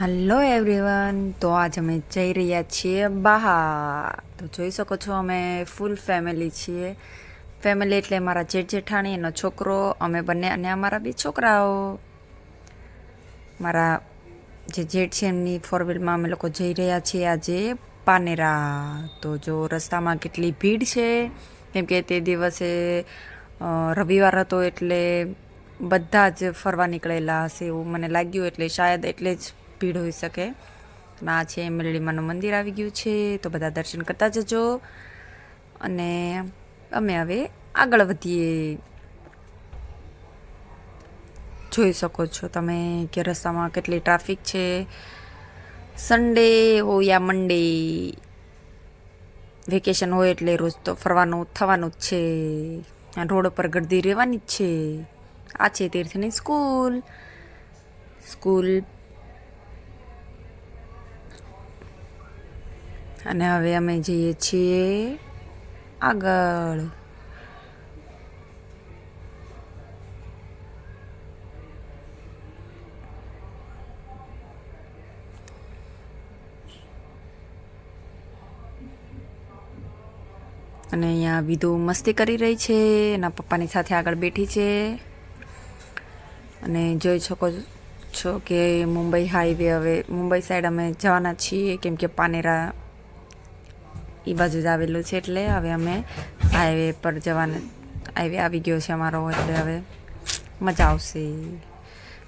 Hello everyone તો આજ અમે જઈ રહ્યા છીએ બહાર. તો જોઈ શકો છો, અમે ફૂલ ફેમિલી છીએ. ફેમિલી એટલે મારા જેઠ જેઠાણી એનો છોકરો, અમે બંને અને અમારા બે છોકરાઓ. મારા જે જેઠ છે, એમની ફોર વ્હીલમાં અમે લોકો જઈ રહ્યા છીએ આજે પાનેરા. તો જો રસ્તામાં કેટલી ભીડ છે. કેમ કે તે દિવસે રવિવાર હતો એટલે બધા જ ફરવા નીકળેલા હશે એવું મને લાગ્યું. એટલે શાયદ એટલે જ ભીડ હોઈ શકે. આ છે મેલડીમાનું મંદિર આવી ગયું છે, તો બધા દર્શન કરતા જજો. અને અમે હવે આગળ વધીએ. જોઈ શકો છો તમે કે રસ્તામાં કેટલી ટ્રાફિક છે. સન્ડે હોય યા મંડે વેકેશન હોય એટલે રોજ તો ફરવાનું, થવાનું જ છે. રોડ પર ગરદી રહેવાની જ છે. આ છે તીર્થની સ્કૂલ. સ્કૂલ અને હવે અમે જઈએ છીએ આગળ. અને અહીંયા વિધુ મસ્તી કરી રહી છે, એના પપ્પાની સાથે આગળ બેઠી છે. અને જોઈ શકો છો કે મુંબઈ હાઈવે હવે, મુંબઈ સાઈડ અમે જવાના છીએ, કેમ કે પાનેરા એ બાજુ જ આવેલું છે એટલે હવે અમે હાઈવે પર જવાના. હાઈવે આવી ગયો છે અમારો, એટલે હવે મજા આવશે.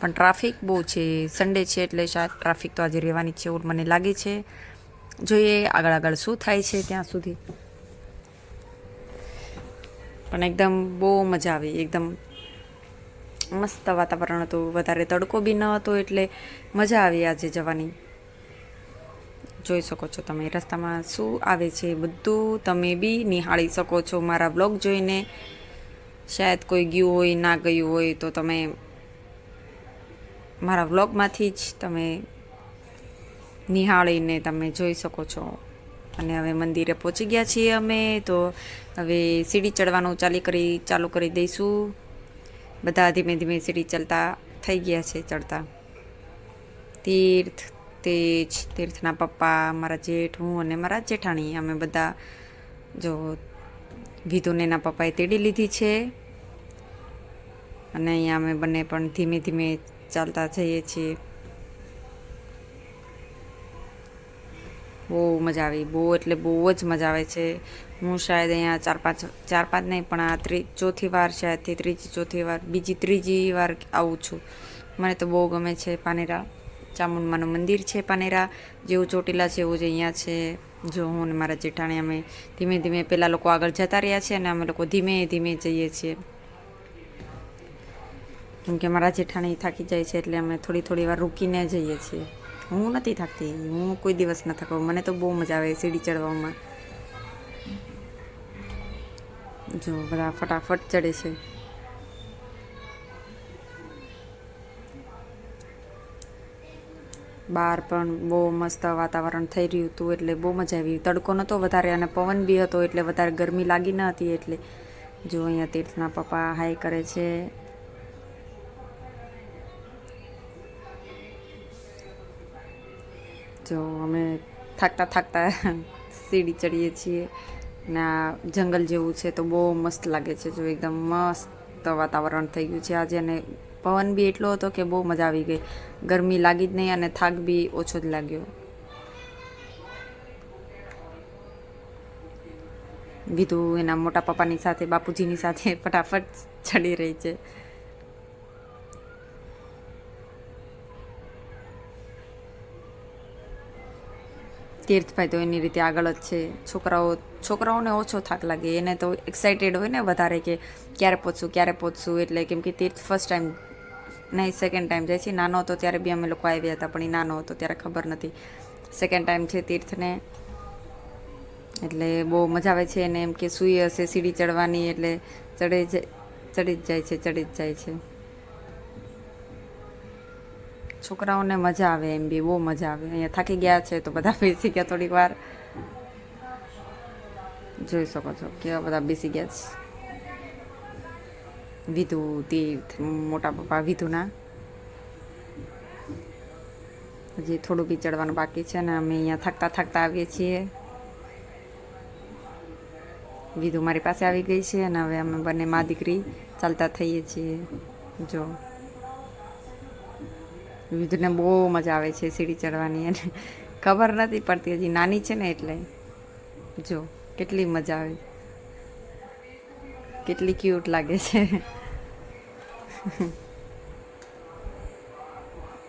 પણ ટ્રાફિક બહુ છે. સન્ડે છે એટલે શાયદ ટ્રાફિક તો આજે રહેવાની છે એવું મને લાગે છે. જોઈએ આગળ આગળ શું થાય છે ત્યાં સુધી. પણ એકદમ બહુ મજા આવી. એકદમ મસ્ત વાતાવરણ હતું. વધારે તડકો બી ન હતો એટલે મજા આવી આજે જવાની. જોઈ શકો છો તમે રસ્તામાં શું આવે છે બધું. તમે બી નિહાળી શકો છો મારા બ્લોગ જોઈને. શાયદ કોઈ ગયું હોય, ના ગયું હોય તો તમે મારા વ્લોગમાંથી જ તમે નિહાળીને તમે જોઈ શકો છો. અને હવે મંદિરે પહોંચી ગયા છીએ અમે તો હવે સીડી ચડવાનું ચાલી કરી, ચાલુ કરી દઈશું. બધા ધીમે ધીમે સીડી ચડતા થઈ ગયા છે, ચડતા. તીર્થ તેજ તીર્થના પપ્પા, મારા જેઠ, હું અને મારા જેઠાણી, અમે બધા જો વિધુને એના પપ્પાએ તેડી લીધી છે. અને અહીંયા અમે બંને પણ ધીમે ધીમે ચાલતા જઈએ છીએ. બહુ મજા આવી, બહુ એટલે બહુ જ મજા આવે છે. હું શાયદ અહીંયા ચાર પાંચ ચાર પાંચ નહીં, પણ આ ત્રી, ચોથી વાર શાયદથી ત્રીજી, ચોથી વાર, બીજી ત્રીજી વાર આવું છું. મને તો બહુ ગમે છે પાનેરા. ચામુંડમાનું મંદિર છે પાનેરા, જેવું ચોટીલા છે, એવું જ અહીંયા છે. જો હું અને મારા જેઠાણી અમે ધીમે ધીમે પહેલાં લોકો આગળ જતા રહ્યા છે અને અમે લોકો ધીમે ધીમે જઈએ છીએ. કેમ કે મારા જેઠાણી થાકી જાય છે એટલે અમે થોડી થોડી વાર રૂકીને જઈએ છીએ. હું નથી થાકતી, હું કોઈ દિવસ ન થાકું. મને તો બહુ મજા આવે સીડી ચડવામાં. જો બધા ફટાફટ ચડે છે. બહાર પણ બહુ મસ્ત વાતાવરણ થઈ રહ્યું હતું એટલે બહુ મજા આવી. તડકો નહોતો વધારે અને પવન બી હતો એટલે વધારે ગરમી લાગી ન હતી એટલે જો અહીંયા તીર્થના પપ્પા હાઈ કરે છે. જો અમે થાકતા થાકતા સીડી ચડીએ છીએ ને આ જંગલ જેવું છે તો બહુ મસ્ત લાગે છે. જો એકદમ મસ્ત વાતાવરણ થઈ ગયું છે આજે અને પવન બી એટલો હતો કે બહુ મજા આવી ગઈ. ગરમી લાગી જ નહીં અને થાક બી ઓછો જ લાગ્યો. વિધુ એના મોટા પપ્પાની સાથે, બાપુજીની સાથે ફટાફટ ચડી રહી છે. તીર્થભાઈ તો એની રીતે આગળ જ છે. છોકરાઓ, છોકરાઓને ઓછો થાક લાગે. એને તો એક્સાઇટેડ હોય ને વધારે કે ક્યારે પહોંચશું ક્યારે પહોંચશું. એટલે કેમ કે તીર્થ ફર્સ્ટ ટાઈમ નહીં સેકન્ડ ટાઈમ જાય છે નાનો હતો ત્યારે બી અમે લોકો આવ્યા હતા, પણ એ નાનો હતો ત્યારે ખબર નથી. સેકન્ડ ટાઈમ છે તીર્થને. એટલે બહુ મજા આવે છે અને એમ કે સૂઈ હશે, સીડી ચડવાની, એટલે ચડે જ, ચડી જ જાય છે, ચડી જ જાય છે. છોકરાઓને મજા આવે એમ બી, બહુ મજા આવે. અહીંયા થાકી ગયા છે તો બધા બેસી ગયા થોડીક વાર. જોઈ શકો છો કેવા બધા બેસી ગયા છે. વિધુ તીર્થ મોટા પપ્પા વિધુના. હજી થોડું બી ચડવાનું બાકી છે ને અમે અહીંયા થાકતા થાકતા આવીએ છીએ. વિધુ મારી પાસે આવી ગઈ છે અને હવે અમે બંને મા દીકરી ચાલતા થઈએ છીએ. જો. વિધુને બહુ મજા આવે છે સીડી ચડવાની અને ખબર નથી પડતી, હજી નાની છે ને એટલે. જો, કેટલી મજા આવે. કેટલી ક્યુટ લાગે છે.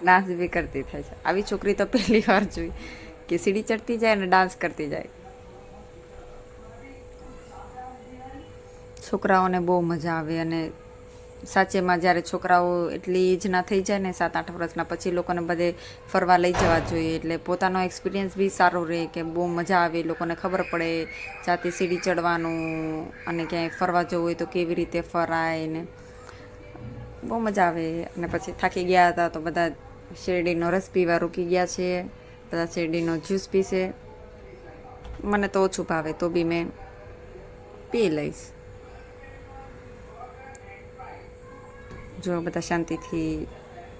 ડાન્સ બી કરતી થાય છે. આવી છોકરી તો પહેલી વાર જોઈ કે સીડી ચડતી જાય અને ડાન્સ કરતી જાય. છોકરાઓને બહુ મજા આવે અને સાચેમાં જ્યારે છોકરાઓ એટલી એજના થઈ જાય ને સાત આઠ વર્ષના, પછી લોકોને બધે ફરવા લઈ જવા જોઈએ. એટલે પોતાનો એક્સપિરિયન્સ બી સારો રહે કે બહુ મજા આવે, લોકોને ખબર પડે જાતે સીડી ચડવાનું અને ક્યાંય ફરવા જવું હોય તો કેવી રીતે ફરાય ને બહુ મજા આવે. અને પછી થાકી ગયા હતા તો બધા શેરડીનો રસ પીવા રૂકી ગયા છે. બધા શેરડીનો જ્યુસ પીશે. મને તો ઓછું ભાવે, તો બી મેં પી લઈશ. જો બધા શાંતિથી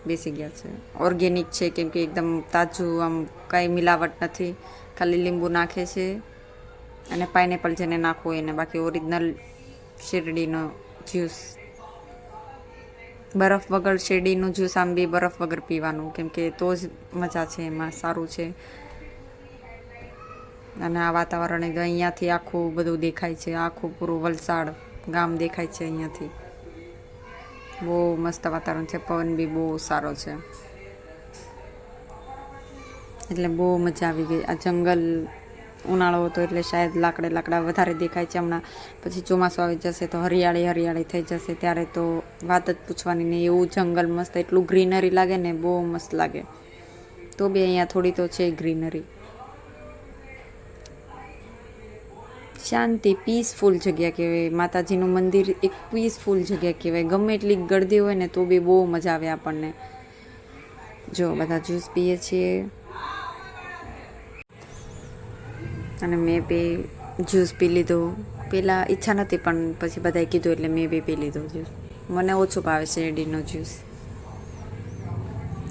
બેસી ગયા છે. ઓર્ગેનિક છે કેમ કે એકદમ તાજું, આમ કાંઈ મિલાવટ નથી. ખાલી લીંબુ નાખે છે અને પાઇનેપલ જેને નાખવું એને બાકી ઓરિજિનલ શેરડીનો જ્યુસ બરફ વગર શેરડીનું જ્યુસ આમ બરફ વગર પીવાનું, કેમ કે તો જ મજા છે, એમાં સારું છે. અને આ વાતાવરણ અહીંયાથી આખું બધું દેખાય છે, આખું પૂરું વલસાડ ગામ દેખાય છે અહીંયાથી. બહુ મસ્ત વાતાવરણ છે, પવન બી બહુ સારો છે. એટલે બહુ મજા આવી ગઈ. આ જંગલ ઉનાળો હતો એટલે શાયદ લાકડે લાકડા વધારે દેખાય છે હમણાં. પછી ચોમાસું આવી જશે તો હરિયાળી હરિયાળી થઈ જશે, ત્યારે તો વાત જ પૂછવાની નહીં એવું જંગલ મસ્ત, એટલું ગ્રીનરી લાગે ને બહુ મસ્ત લાગે. તો બી અહીંયા થોડી તો છે ગ્રીનરી શાંતિ પીસફુલ જગ્યા કહેવાય. માતાજીનું મંદિર એક પીસફુલ જગ્યા કહેવાય. ગમે એટલી ગળદી હોય ને તો બી બહુ મજા આવે આપણને. જો, બધા જ્યુસ પીએ છીએ. અને મેં બી જ્યુસ પી લીધો. પહેલાં ઈચ્છા નથી પણ પછી બધાએ કીધું એટલે મેં બી પી લીધો જ્યુસ. મને ઓછું ભાવે શેરડીનો જ્યુસ.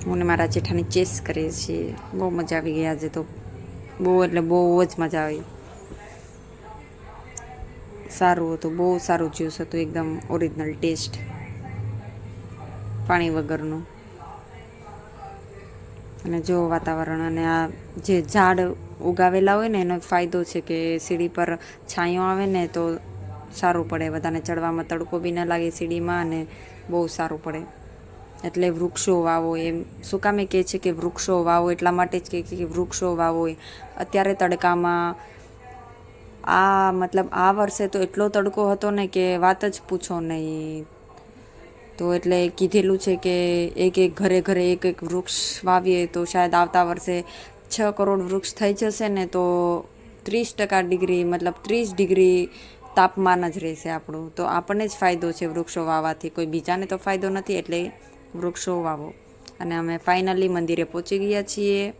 હું મારા જેઠાની ચેસ કરીએ છીએ. બહુ મજા આવી ગઈ આજે તો. બહુ એટલે બહુ જ મજા આવી. સારું હતું, બહુ સારું જ્યુસ હતું, એકદમ ઓરિજિનલ ટેસ્ટ. પાણી વગરનું. અને જો વાતાવરણ અને આ જે ઝાડ ઉગાવેલા હોય ને એનો ફાયદો છે કે સીડી પર છાંયો આવે ને તો સારું પડે. બધાને ચડવામાં તડકો બી ન લાગે સીડીમાં અને બહુ સારું પડે. એટલે વૃક્ષો વાવો એમ. શું કામે કહે છે કે વૃક્ષો વાવો? એટલા માટે જ કહે કે વૃક્ષો વાવો અત્યારે તડકામાં આ મતલબ આ વર્ષે તો એટલો તડકો હતો ને કે વાત જ પૂછો નહીં. તો એટલે કીધેલું છે કે એક એક ઘરે ઘરે એક એક વૃક્ષ વાવીએ તો શાયદ આવતા વર્ષે છ કરોડ વૃક્ષ થઈ જશે ને તો ત્રીસ ટકા ડિગ્રી, મતલબ ત્રીસ ડિગ્રી તાપમાન જ રહેશે આપણું. તો આપણને જ ફાયદો છે વૃક્ષો વાવવાથી કોઈ બીજાને તો ફાયદો નથી એટલે વૃક્ષો વાવો. અને અમે ફાઇનલી મંદિરે પહોંચી ગયા છીએ.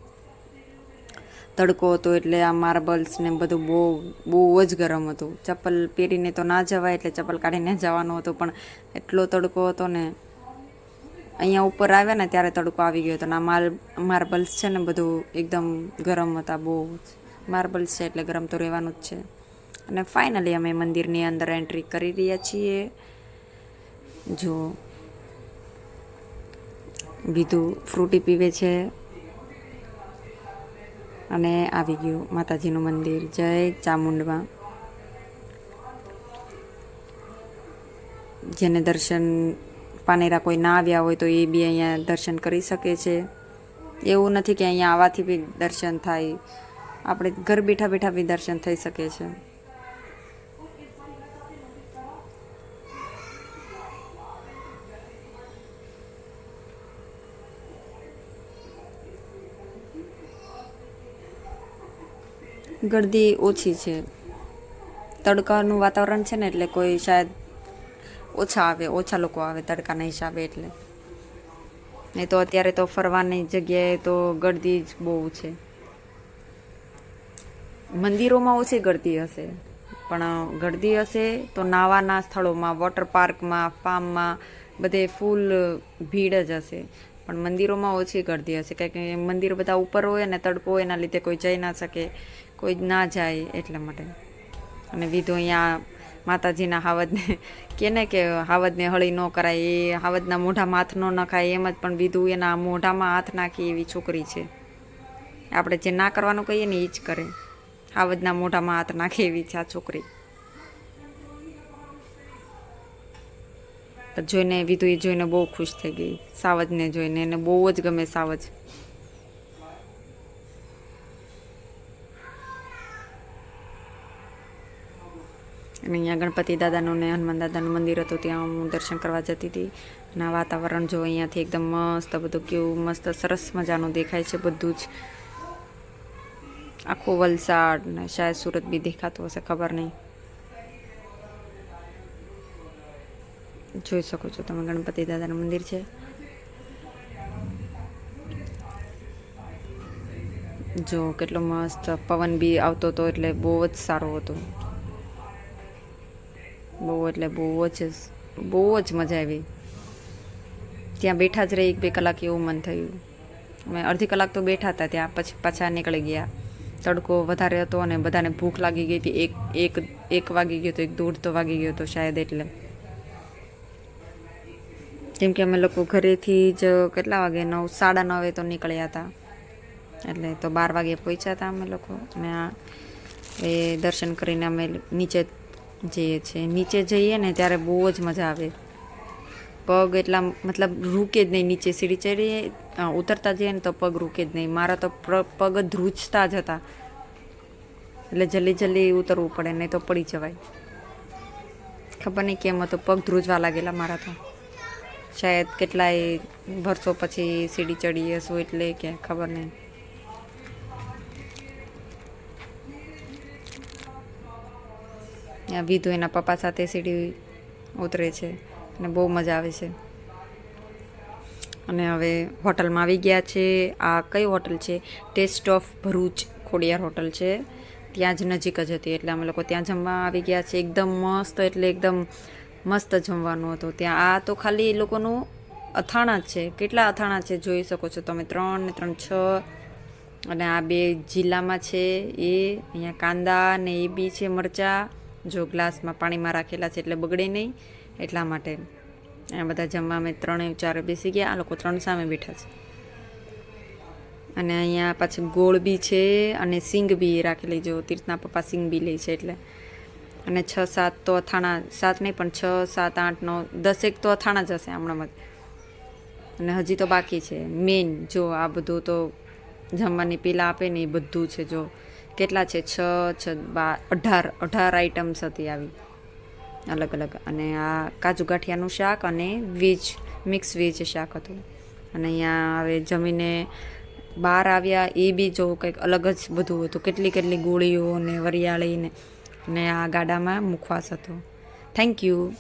તડકો હતો એટલે આ માર્બલ્સ ને બધું બહુ બહુ જ ગરમ હતું. ચપ્પલ પહેરીને તો ના જવાય એટલે ચપ્પલ કાઢીને જવાનું હતું, પણ એટલો તડકો હતો ને અહીંયા ઉપર આવ્યા ને ત્યારે તડકો આવી ગયો હતો. ને આ માલ, માર્બલ્સ છે ને બધું એકદમ ગરમ હતા બહુ જ. માર્બલ્સ છે એટલે ગરમ તો રહેવાનું જ છે. અને ફાઇનલી અમે મંદિરની અંદર એન્ટ્રી કરી રહ્યા છીએ. જો બીજું ફ્રૂટી પીવે છે. અને આવી ગયું માતાજીનું મંદિર. જય ચામુંડમાં. જેને દર્શન પાનેરા કોઈ ના આવ્યા હોય તો એ બી અહીંયા દર્શન કરી શકે છે. એવું નથી કે અહીંયા આવવાથી બી દર્શન થાય. આપણે ઘર બેઠા બેઠા બી દર્શન થઈ શકે છે. ગરદી ઓછી છે. તડકાનું વાતાવરણ છે ને એટલે કોઈ શાયદ ઓછા આવે, ઓછા લોકો આવે તડકાના હિસાબે એટલે. નહીં તો અત્યારે તો ફરવાની જગ્યાએ તો ગરદી જ બહુ છે. મંદિરોમાં ઓછી ગરદી હશે, પણ ગરદી હશે તો નાવાના સ્થળોમાં, વોટર પાર્કમાં, ફાર્મમાં બધે ફૂલ ભીડ જ હશે. પણ મંદિરોમાં ઓછી ગરદી હશે, કારણ કે મંદિર બધા ઉપર હોય અને તડકો એના લીધે કોઈ જઈ ના શકે. કોઈ ના જાય એટલા માટે. અને વિધુ અહીંયા માતાજીના હાવદને કે ને કે હાવદને હળી ન કરાય, એ હાવદના મોઢામાં હાથ ન નખાય, એમ જ પણ વિધુ એના મોઢામાં હાથ નાખી એવી છોકરી છે. આપણે જે ના કરવાનું કહીએ ને એ જ કરે. હાવદના મોઢામાં હાથ નાખે એવી છે આ છોકરી. જોઈને વિધુ એ જોઈને બહુ ખુશ થઈ ગઈ. સાવજને જોઈને, એને બહુ જ ગમે સાવજ. અને અહીંયા ગણપતિ દાદાનું ને હનુમાન દાદાનું મંદિર હતું, ત્યાં હું દર્શન કરવા જતી હતી. અને વાતાવરણ જો અહીંયાથી એકદમ મસ્ત, બધું કેવું મસ્ત, સરસ મજાનું દેખાય છે બધું જ. આખું વલસાડ ને શાયદ સુરત બી દેખાતું હશે, ખબર નહીં. જોઈ શકો છો તમે ગણપતિ દાદાનું મંદિર છે. જો કેટલો મસ્ત પવન બી આવતો હતો, એટલે બહુ જ સારો હતો. બહુ એટલે બહુ જ બહુ જ મજા આવી. ત્યાં બેઠા જ રહી એક બે કલાક એવું મન થયું. અમે અડધી કલાક તો બેઠા હતા ત્યાં, પછી પાછા નીકળી ગયા. તડકો વધારે હતો અને બધાને ભૂખ લાગી ગઈ હતી. એક એક એક વાગી ગયો તો એક દોઢ તો વાગી ગયો તો શાયદ એટલે. કેમ કે અમે લોકો ઘરેથી જ કેટલા વાગે? નવ, સાડા નવે તો નીકળ્યા હતા. એટલે તો બાર વાગે પહોંચ્યા હતા અમે લોકો. અને એ દર્શન કરીને અમે નીચે જઈએ છીએ નીચે જઈએ ને ત્યારે બહુ જ મજા આવે. પગ એટલા, મતલબ રૂકે જ નહીં, નીચે સીડી ચડીએ ઉતરતા જઈએ ને તો પગ રૂકે જ નહીં. મારા તો પગ ધ્રુજતા જ હતા. એટલે જલ્દી જલ્દી ઉતરવું પડે, નહીં તો પડી જવાય. ખબર નહીં કેમ હતો, પગ ધ્રુજવા લાગેલા મારા તો. શાયદ કેટલાય વર્ષો પછી સીડી ચડી હશું એટલે કે, ખબર નહીં. વિધુ એના પપ્પા સાથે સીડી ઉતરે છે અને બહુ મજા આવે છે. અને હવે હોટલમાં આવી ગયા છે. આ કઈ હોટલ છે? Taste of Bharuch Khodiyar hotel છે. ત્યાં જ નજીક જ હતી, એટલે અમે લોકો ત્યાં જમવા આવી ગયા છે. એકદમ મસ્ત, એટલે એકદમ મસ્ત જમવાનું હતું. ત્યાં આ તો ખાલી એ લોકોનું અથાણા છે. કેટલા અથાણા છે જોઈ શકો છો તમે? ત્રણ ને ત્રણ છ. અને આ બે જિલ્લામાં છે. એ અહીંયા કાંદા ને એ બી છે, મરચાં. જો ગ્લાસમાં પાણીમાં રાખેલા છે એટલે બગડે નહીં, એટલા માટે આ બધા જમવા અમે ત્રણે ચારે બેસી ગયા, આ લોકો ત્રણ સામે બેઠા છે. અને અહીંયા પાછી ગોળ બી છે અને સિંગ બી રાખેલી જો તીર્થના પપ્પા સિંગ બી લે છે એટલે. અને છ, સાત તો અથાણા, સાત નહીં, પણ છ, સાત, આઠ, નવ દસેક તો અથાણા જ હશે હમણાં અને હજી તો બાકી છે. મેઇન જો આ બધું તો જમવાની પેલા આપે ને એ બધું છે જો. કેટલા છે? છ છ, બાર, અઢાર. અઢાર આઈટમ્સ હતી આવી. અલગ અલગ. અને આ કાજુ ગાંઠિયાનું શાક અને વેજ મિક્સ વેજ શાક હતું. અને અહીંયા હવે જમીને બહાર આવ્યા એ બી જો કંઈક અલગ જ બધું હતું. કેટલી કેટલી ગોળીઓ ને વરિયાળી ને ને આ ગાડામાં મુખવાસ હતો. Thank you